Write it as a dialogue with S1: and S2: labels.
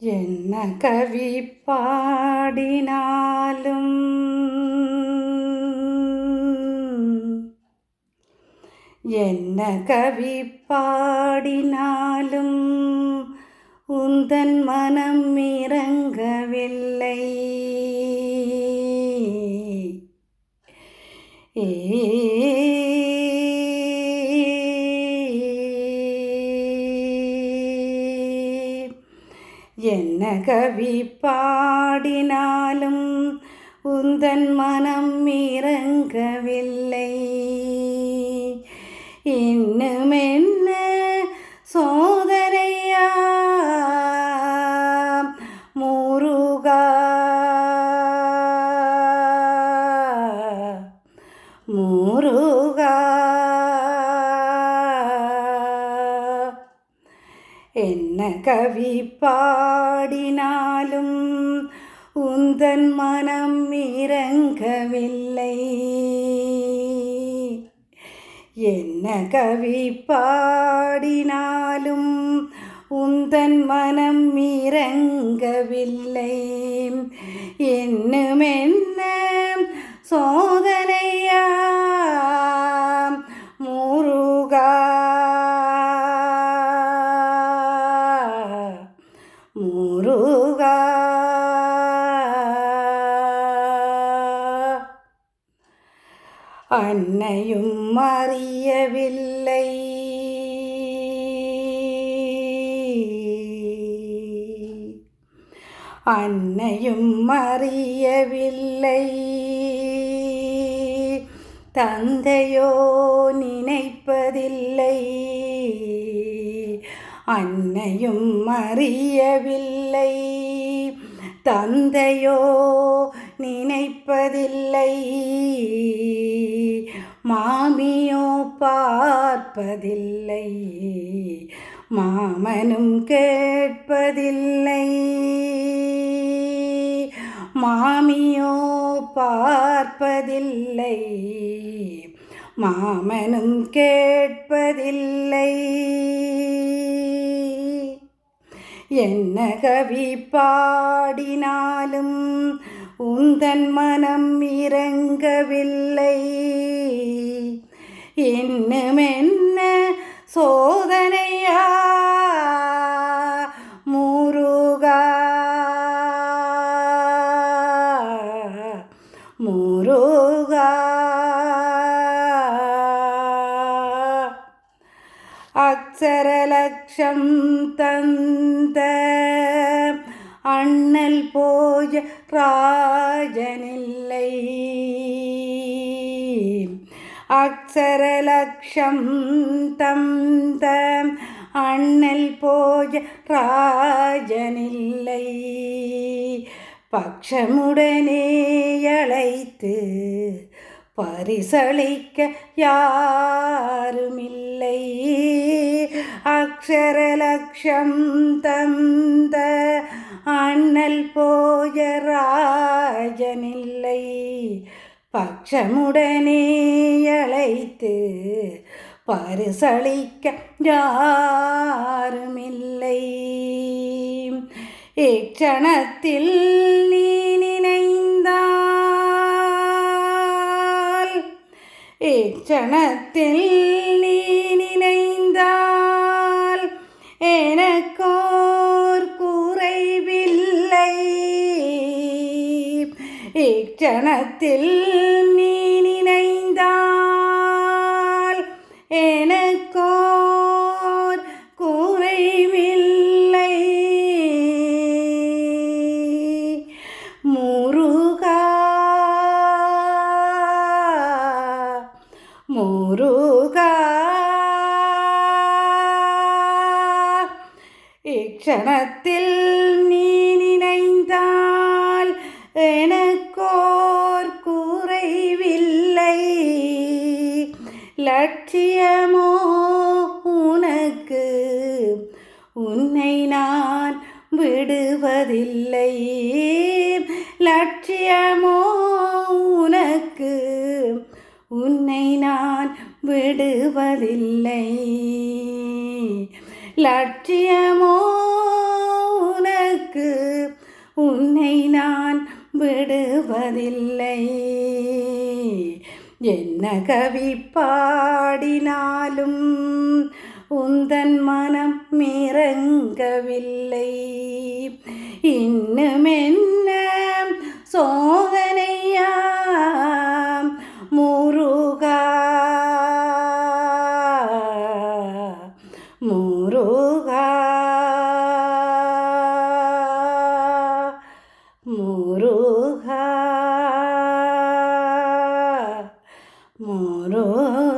S1: என்ன கவி பாடினாலும்? என்ன கவி பாடினாலும்? உந்தன் மனம் இறங்கவில்லை. என்ன கவி பாடினாலும் உந்தன் மனம் இறங்கவில்லை. இன்னுமே என்ன கவி பாடினாலும் உந்தன் மனம் இறங்கவில்லை. என்ன கவி பாடினாலும் உந்தன் மனம் இறங்கவில்லை. என்னும் என்ன அன்னையும் அறியவில்லை. அன்னையும் அறியவில்லை. தந்தையோ நினைப்பதில்லை. அன்னையும் அறியவில்லை. தந்தையோ நினைப்பதில்லை. மாமியோ பார்ப்பதில்லை. மாமனும் கேட்பதில்லை. மாமியோ பார்ப்பதில்லை. மாமனும் கேட்பதில்லை. என்ன கவி பாடினாலும் உந்தன் மனம் இறங்கவில்லை இன்னுமென்ன சோதனையா? முருகா. முருகா. அக்ஷரலக்ஷம் தந்த அண்ண போய ராஜனில்லை. அக்ஷரலக்ஷம் தம் தம் அண்ணல் போய ராஜனில்லை. பக்ஷமுடனே அழைத்து பரிசளிக்க யாருமில்லை. அக்ஷரலக்ஷம் தந்த அண்ணல் போய ராஜனில்லை பக்ஷமுடனே அழைத்து பரிசளிக்க யாருமில்லை. இக்ஷணத்தில் நீ நினைந்தால் இக்ஷணத்தில் இச்சணத்தில் நீ நினைந்தால் எனக்கோர் குறைவில்லை. முருகா முருகா இக்ஷணத்தில் நீ நினைந்தால் எனக்கு லட்சியமோ உனக்கு? உன்னை நான் விடுவதில்லை. லட்சியமோ உனக்கு? உன்னை நான் விடுவதில்லை. லட்சியமோ உனக்கு? உன்னை நான் விடுவதில்லை. என்ன கவி பாடினாலும் உந்தன் மனம் மிரங்கவில்லை. இன்னும் என்ன சோதனையா முருகா முருகா. முருகா முருகா